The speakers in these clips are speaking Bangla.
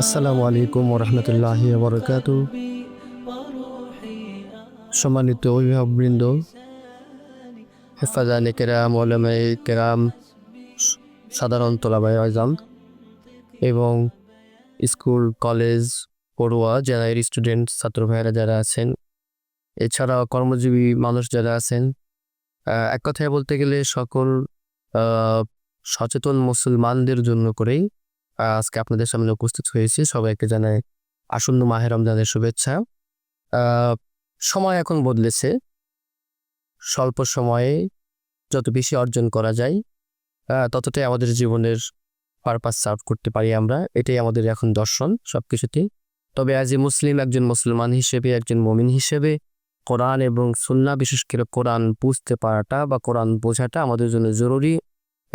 আসসালামু আলাইকুম ওরহমতুল্লাহি বরকাত সম্মানিত অভিভাবকবৃন্দ, হেফাজানে কেরাম ওলামাই কেরাম, সাধারণ তোলাবাই আজম এবং স্কুল, কলেজ, পড়ুয়া যারা স্টুডেন্ট, ছাত্র ভাইয়েরা যারা আছেন এছাড়া কর্মজীবী মানুষ যারা আছেন এক কথায় বলতে গেলে সকল সচেতন মুসলমানদের জন্য করেই আজকে আপনাদের সামনে উপস্থিত হয়েছি। সবাইকে জানাই আসন্ন মাহে রমজানের শুভেচ্ছা। সময় এখন বদলেছে। স্বল্প সময়ে যত বেশি অর্জন করা যায় ততটাই আমাদের জীবনের পারপাস সার্ভ করতে পারি আমরা। এটাই আমাদের এখন দর্শন সব কিছুতেই তবে অ্যাজ এ মুসলিম একজন মুসলমান হিসেবে, একজন মমিন হিসেবে, কোরআন এবং সুন্না বিশেষ করে কোরআন বুঝতে পারাটা বা কোরআন বোঝাটা আমাদের জন্য জরুরি।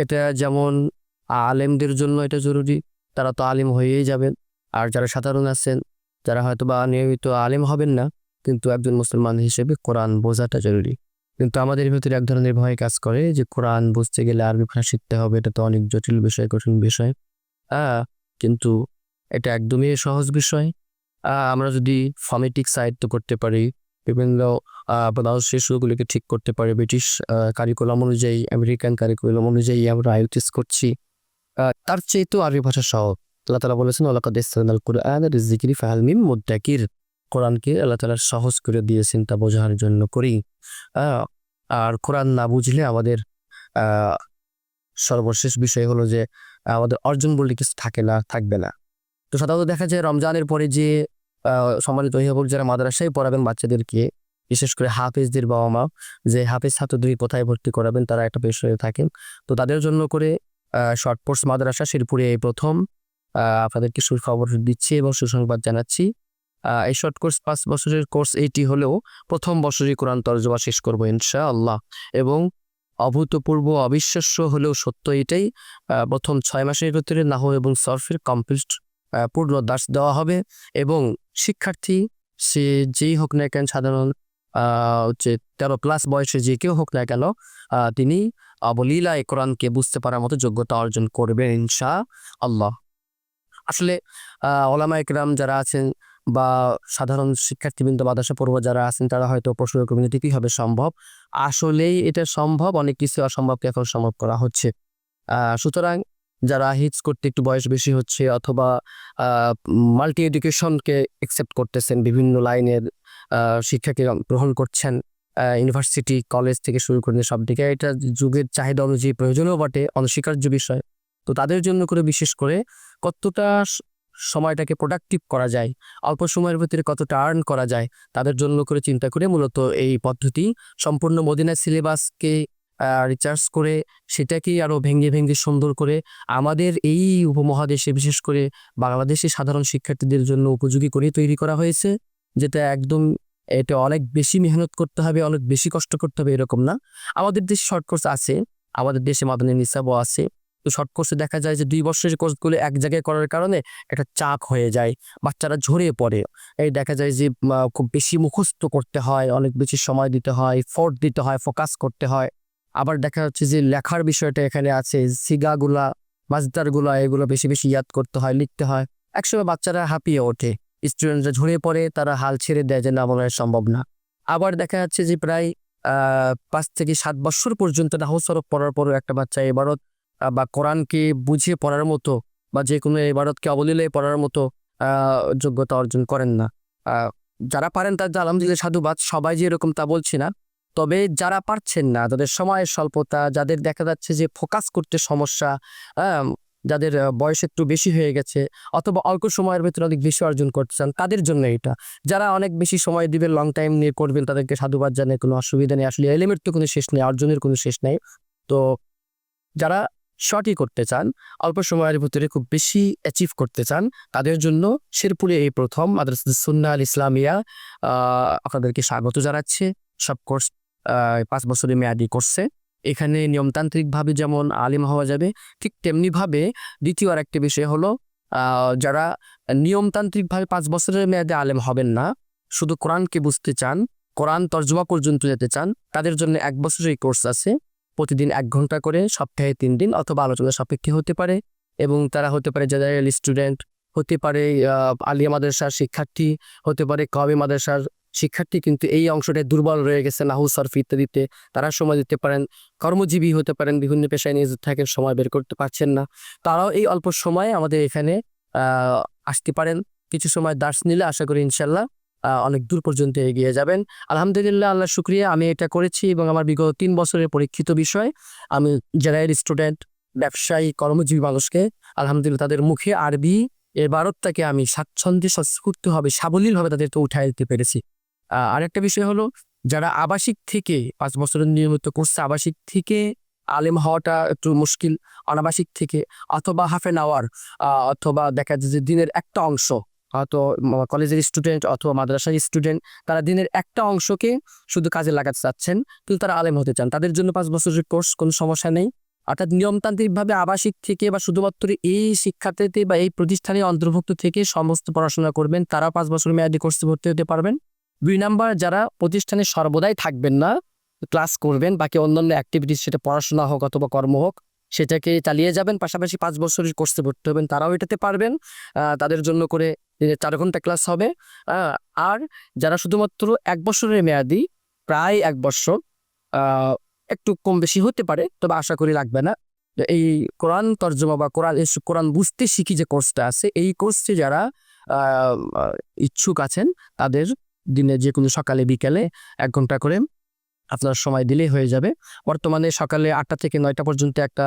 এটা যেমন আলেমদের জন্য এটা জরুরি। তারা তো আলিম হয়েই যাবেন। আর যারা সাধারণ আছেন যারা হয়তো বা নিয়মিত আলিম হবেন না কিন্তু একজন মুসলমান হিসেবে কোরআন বোঝাটা জরুরি। কিন্তু আমাদের ভিতরে এক ধরনের ভয় কাজ করে যে কোরআন বুঝতে গেলে আরবি ভাষা শিখতে হবে এটা তো অনেক জটিল বিষয় কঠিন বিষয়। হ্যাঁ কিন্তু এটা একদমই সহজ বিষয়। আহ, আমরা যদি ফমেটিক সাহিত্য করতে পারি বিভিন্ন শিশুগুলিকে ঠিক করতে পারি ব্রিটিশ কারিকুলাম অনুযায়ী আমেরিকান কারিকুলাম অনুযায়ী আমরা আইওটিস করছি। আহ, তার চেয়ে তো আরবি ভাষা সহজ। আল্লাহ তালা বলেছেন আল্লাহ ইসলাল কুরআন রিজিকিরি ফাহাল মিম মুদ্দাকির কোরআনকে আল্লাহ তালা সহজ করে দিয়েছেন তা বোঝানোর জন্য করি। আর কোরআন না বুঝলে আমাদের সর্বশেষ বিষয় হলো যে, আমাদের অর্জন বলতে কিছু থাকে না, থাকবে না। তো সাধারণত দেখা যায় রমজানের পরে যে সম্মানিত অভিভাবক যারা মাদ্রাসায় পড়াবেন বাচ্চাদেরকে, বিশেষ করে হাফেজদের বাবা মা যে হাফেজ ছাত্রদের কোথায় ভর্তি করাবেন, তারা একটা বিষয়ে থাকেন। তো তাদের জন্য করে শর্ট কোর্স মাদ্রাসা শেরপুরে এই প্রথম। আপনাদেরকে সুখবর দিচ্ছি এবং সুসংবাদ জানাচ্ছি। এই শর্ট কোর্স পাঁচ বছরের কোর্স এইটি হলেও প্রথম বছরই কোরআন তর্জমা শেষ করব ইনশা আল্লাহ এবং অভূতপূর্ব অবিশ্বাস্য হলেও সত্য এটাই প্রথম ছয় মাসের ভিতরে নাহ এবং সরফের কমপ্লিট পূর্ণ দাস দেওয়া হবে এবং শিক্ষার্থী সে যেই হোক না কেন সাধারণ হচ্ছে তেরো প্লাস বয়সে যে কেউ হোক না কেন আহ, তিনি অবলীলায় কোরআনকে বুঝতে পারার মতো যোগ্যতা অর্জন করবেন ইনশা আল্লাহ। আসলে ওলামা একরাম যারা আছেন বা সাধারণ শিক্ষার্থীবৃন্দ, মাদ্রাসা পড়ুয়া যারা আছেন, তারা হয়তো প্রশ্ন এটি কীভাবে সম্ভব? আসলেই এটা সম্ভব, অনেক কিছু অসম্ভবকে এখন সম্ভব করা হচ্ছে। সুতরাং যারা হিটস করতে একটু বয়স বেশি হচ্ছে অথবা মাল্টি এডুকেশনকে একসেপ্ট করতেছেন, বিভিন্ন লাইনের শিক্ষাকে গ্রহণ করছেন ইউনিভার্সিটি কলেজ থেকে শুরু করে সব দিকে। এটা যুগের চাহিদা অনুযায়ী প্রয়োজনীয় বটে, অনস্বীকার্য বিষয়। তো তাদের জন্য করে বিশেষ করে কতটা সময়টাকে প্রোডাক্টিভ করা যায়, অল্প সময়ের ভিতরে কতটা আর্ন করা যায়, তাদের জন্য করে চিন্তা করে মূলত এই পদ্ধতি। সম্পূর্ণ মদিনা সিলেবাসকে রিচার্জ করে সেটাকে আরও ভেঙে ভেঙে সুন্দর করে আমাদের এই উপমহাদেশে বিশেষ করে বাংলাদেশে সাধারণ শিক্ষার্থীদের জন্য উপযোগী করে তৈরি করা হয়েছে, যেটা একদম এটা অনেক বেশি মেহনত করতে হবে, অনেক বেশি কষ্ট করতে হবে এরকম না। আমাদের দেশে শর্ট কোর্স আছে, আমাদের দেশে মাদানী নিসাবও আছে। তো শর্ট কোর্সে দেখা যায় যে দুই বছরের কোর্সগুলো এক জায়গায় করার কারণে একটা চাপ হয়ে যায়, বাচ্চারা ঝরে পড়ে। এই দেখা যায় যে খুব বেশি মুখস্থ করতে হয়, অনেক বেশি সময় দিতে হয় ফোর্ট দিতে হয় ফোকাস করতে হয়। আবার দেখা যাচ্ছে যে লেখার বিষয়টা এখানে আছে, সিগাগুলা মাজদারগুলা এগুলো বেশি বেশি ইয়াদ করতে হয়, লিখতে হয়। একসময় বাচ্চারা হাঁপিয়ে ওঠে। স্টুডেন্টরা ঝরে পড়ে, তারা হাল ছেড়ে দেয় যে, না মনে সম্ভব না। আবার দেখা যাচ্ছে যে, প্রায় পাঁচ থেকে সাত বছর পর্যন্ত নাহু সরফ পড়ার পরও একটা বাচ্চা এবারত বা কোরআনকে বুঝিয়ে পড়ার মতো, বা যে কোনো এবারতকে অবলীলে পড়ার মতো যোগ্যতা অর্জন করেন না। যারা পারেন তাদের আলহামদুলিল্লাহ সাধুবাদ, সবাই যে এরকম তা বলছি না। তবে যারা পারছেন না, তাদের সময়ের স্বল্পতা, যাদের দেখা যাচ্ছে যে ফোকাস করতে সমস্যা যাদের বয়স একটু বেশি হয়ে গেছে অথবা অল্প সময়ের ভেতরে অনেক বেশি অর্জন করতে চান তাদের জন্য এটা। যারা অনেক বেশি সময় দিবেন লং টাইম নিয়ে করবেন, তাদেরকে সাধুবাদ জানায়, কোনো অসুবিধা নেই। আসলে এলিমেন্ট তো কোনো শেষ নেই, অর্জনের কোনো শেষ নেই। তো যারা শর্টই করতে চান, অল্প সময়ের ভিতরে খুব বেশি অ্যাচিভ করতে চান, তাদের জন্য শেরপুরে এই প্রথম মাদ্রাসা সুন্না আল ইসলামিয়া আপনাদেরকে স্বাগত জানাচ্ছে। সব কোর্স পাঁচ বছরের মেয়াদি করছে এখানে নিয়মতান্ত্রিকভাবে যেমন আলিম হওয়া যাবে, ঠিক তেমনিভাবে দ্বিতীয় আর একটা বিষয় হলো যারা নিয়মতান্ত্রিকভাবে পাঁচ বছরের মেয়াদে আলেম হবেন না, শুধু কোরআনকে বুঝতে চান, কোরআন তর্জমা পর্যন্ত যেতে চান, তাদের জন্য এক বছরের কোর্স আছে, প্রতিদিন এক ঘণ্টা করে, সপ্তাহে তিন দিন অথবা আলোচনা সাপেক্ষে হতে পারে এবং তারা হতে পারে জেনারেল স্টুডেন্ট, হতে পারে আলিয়া মাদ্রাসার শিক্ষার্থী, হতে পারে কবি মাদ্রাসার শিক্ষার্থী কিন্তু এই অংশটায় দুর্বল রয়ে গেছে নাহু সরফ ইত্যাদিতে। তারা সময় দিতে পারেন, কর্মজীবী হতে পারেন, বিভিন্ন পেশায় নিয়োজিত থাকেন, সময় বের করতে পারছেন না। তারাও এই অল্প সময়ে আমাদের এখানে আসতে পারেন। কিছু সময় দার্স নিলে আশা করি ইনশাল্লাহ অনেক দূর পর্যন্ত এগিয়ে যাবেন। আলহামদুলিল্লাহ আল্লাহ শুক্রিয়া। আমি এটা করেছি এবং আমার বিগত তিন বছরের পরীক্ষিত বিষয়। আমি জেনারেল স্টুডেন্ট, ব্যবসায়ী, কর্মজীবী মানুষকে, আলহামদুলিল্লাহ, তাদের মুখে আরবি এর ভারতটাকে আমি স্বাচ্ছন্দ্যে স্বস্ফূর্তভাবে সাবলীলভাবে তাদেরকে উঠায় দিতে পেরেছি। আরেকটা বিষয় হলো, যারা আবাসিক থেকে পাঁচ বছরের নিয়মিত করছে আবাসিক থেকে আলেম হওয়াটা একটু মুশকিল, অনাবাসিক থেকে, অথবা হাফ এন আওয়ার অথবা দেখা যায় যে দিনের একটা অংশ, হয়তো কলেজের স্টুডেন্ট অথবা মাদ্রাসার স্টুডেন্ট তারা দিনের একটা অংশকে শুধু কাজে লাগাতে চাচ্ছেন, কিন্তু তারা আলেম হতে চান। তাদের জন্য পাঁচ বছরের কোর্স কোনো সমস্যা নেই। অর্থাৎ নিয়মতান্ত্রিকভাবে আবাসিক থেকে বা শুধুমাত্র এই শিক্ষার্থীতে বা এই প্রতিষ্ঠানে অন্তর্ভুক্ত থেকে সমস্ত পড়াশোনা করবেন তারা পাঁচ বছর মেয়াদি কোর্সে ভর্তি হতে পারবেন। দুই নাম্বার, যারা প্রতিষ্ঠানে সর্বদাই থাকবেন না, ক্লাস করবেন, বাকি অন্যান্য অ্যাক্টিভিটিস সেটা পড়াশোনা হোক অথবা কর্ম হোক, সেটাকে চালিয়ে যাবেন, পাশাপাশি পাঁচ বছরের কোর্সে ভর্তি হবেন, তারাও এটাতে পারবেন তাদের জন্য করে চার ঘণ্টা ক্লাস হবে আর যারা শুধুমাত্র এক বছরের মেয়াদি, প্রায় এক বছর একটু কম বেশি হতে পারে, তবে আশা করি লাগবে না। এই কোরআন তর্জমা বা কোরআন কোরআন বুঝতে শিখি যে কোর্সটা আছে, এই কোর্সে যারা ইচ্ছুক আছেন, তাদের দিনে যে কোনো সকালে, বিকেলে এক ঘণ্টা করে আপনার সময় দিলেই হয়ে যাবে। বর্তমানে সকালে আটটা থেকে নয়টা পর্যন্ত একটা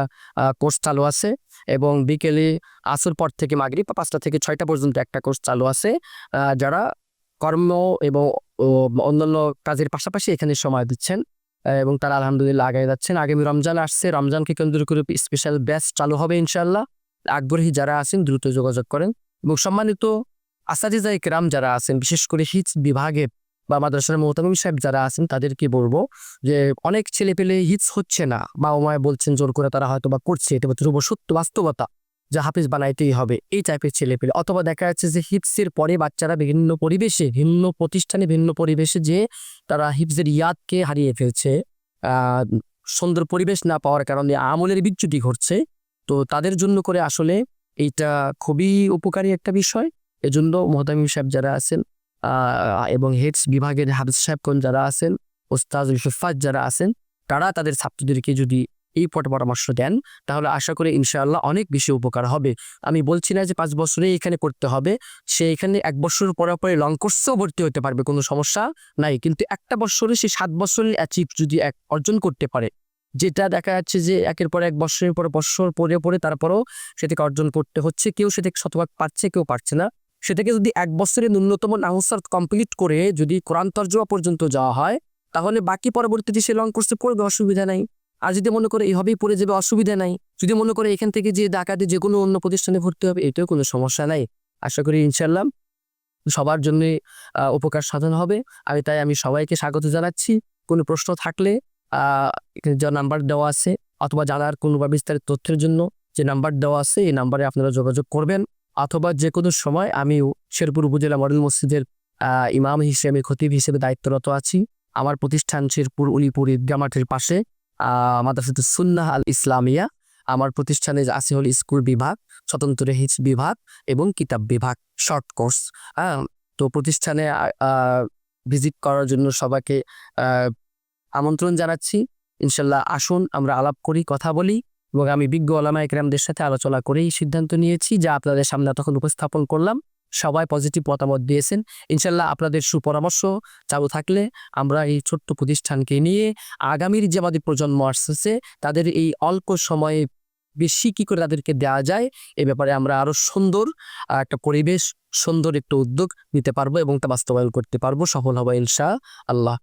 কোর্স চালু আছে এবং বিকেলে আসর পর থেকে মাগরিব বা পাঁচটা থেকে ছয়টা পর্যন্ত একটা কোর্স চালু আছে। যারা কর্ম এবং অন্যান্য কাজের পাশাপাশি এখানে সময় দিচ্ছেন এবং তারা আলহামদুলিল্লাহ আগে যাচ্ছেন। আগামী রমজান আসছে, রমজানকে কেন্দ্র করে স্পেশাল ব্যাচ চালু হবে ইনশাল্লাহ আগ্রহী যারা আছেন দ্রুত যোগাযোগ করেন এবং সম্মানিত আসাদিজা ইকরাম যারা আছেন, বিশেষ করে হিটস বিভাগে বা মাদ্রাসার মোহতামিম সাহেব যারা আছেন, তাদেরকে বলব যে অনেক ছেলে পেলে হিটস হচ্ছে না। বা ওমায় বলছেন, জোর করে তারা হয়তো বা করছে। এটা ধ্রুব সত্য বাস্তবতা যা হাফিজ বানাইতেই হবে এই টাইপের ছেলে পেলে। অথবা দেখা যাচ্ছে যে হিপসের পরে বাচ্চারা বিভিন্ন পরিবেশে, ভিন্ন প্রতিষ্ঠানে, ভিন্ন পরিবেশে যে তারা হিপসের ইয়াদকে হারিয়ে ফেলছে। সুন্দর পরিবেশ না পাওয়ার কারণে আমলের বিচ্যুতি ঘটছে। তো তাদের জন্য করে আসলে এইটা খুবই উপকারী একটা বিষয়। এজন্য মোহতামিম সাহেব যারা আছেন এবং হেডস বিভাগের হাফিজ সাহেবগণ যারা আছেন ওস্তাজ ইউসুফাজ যারা আছেন, তারা তাদের ছাত্রদেরকে যদি এই পট পরামর্শ দেন, তাহলে আশা করি ইনশাআল্লাহ অনেক বেশি উপকার হবে। আমি বলছি না যে পাঁচ বছরে এখানে করতে হবে, সে এখানে এক বছর পরে পরে লং কোর্সেও ভর্তি হতে পারবে, কোনো সমস্যা নাই। কিন্তু একটা বছরে সে সাত বছরের অ্যাচিভ যদি এক অর্জন করতে পারে, যেটা দেখা যাচ্ছে যে একের পর এক বছরের পর বছর পরে পরে তারপরও সেটাকে অর্জন করতে হচ্ছে, কেউ সেটাকে শতভাগ পারছে, কেউ পারছে না। সেটাকে যদি এক বছরে ন্যূনতম নাহসার কমপ্লিট করে যদি কোরআন তর্জমা পর্যন্ত যাওয়া হয়, তাহলে বাকি পরবর্তীতে সে লং কোর্সে পড়বে, অসুবিধা নাই। আর যদি মনে করে এইভাবেই পড়ে যাবে, অসুবিধা নাই। যদি মনে করে এখান থেকে যে ডাকাতে যে কোনো অন্য প্রতিষ্ঠানে ভর্তি হবে, এতেও কোনো সমস্যা নাই। আশা করি ইনশাল্লাহ সবার জন্য উপকার সাধন হবে। আমি তাই আমি সবাইকে স্বাগত জানাচ্ছি। কোনো প্রশ্ন থাকলে যা নাম্বার দেওয়া আছে, অথবা জানার কোনো বা বিস্তারিত তথ্যের জন্য যে নাম্বার দেওয়া আছে, এই নাম্বারে আপনারা যোগাযোগ করবেন। অথবা যে কোনো সময় আমি শেরপুর উপজেলা মডেল মসজিদের ইমাম হিসেবে খতিব হিসেবে দায়িত্বরত আছি। আমার প্রতিষ্ঠান শেরপুর উলিপুর ঈদগা মাঠের পাশে আহ, মাদ্রাসাতুস সুন্নাহ আল ইসলামিয়া। আমার প্রতিষ্ঠানে আছে হল স্কুল বিভাগ স্বতন্ত্র হিজ বিভাগ এবং কিতাব বিভাগ শর্ট কোর্স। হ্যাঁ তো প্রতিষ্ঠানে ভিজিট করার জন্য সবাইকে আমন্ত্রণ জানাচ্ছি। ইনশাল্লাহ আসুন আমরা আলাপ করি কথা বলি। এবং আমি বিজ্ঞ ওলামা একরামদের সাথে আলোচনা করেই সিদ্ধান্ত নিয়েছি যা আপনাদের সামনে তখন উপস্থাপন করলাম। সবাই পজিটিভ মতামত দিয়েছেন। ইনশাল্লাহ আপনাদের সুপরামর্শ চালু থাকলে আমরা এই ছোট্ট প্রতিষ্ঠানকে নিয়ে আগামীর যে আমাদের প্রজন্ম আসছে তাদের এই অল্প সময়ে বেশি কি করে তাদেরকে দেওয়া যায়, এ ব্যাপারে আমরা আরও সুন্দর একটা পরিবেশ, সুন্দর একটা উদ্যোগ নিতে পারব এবং তা বাস্তবায়ন করতে পারব। সফল হব ইনশা আল্লাহ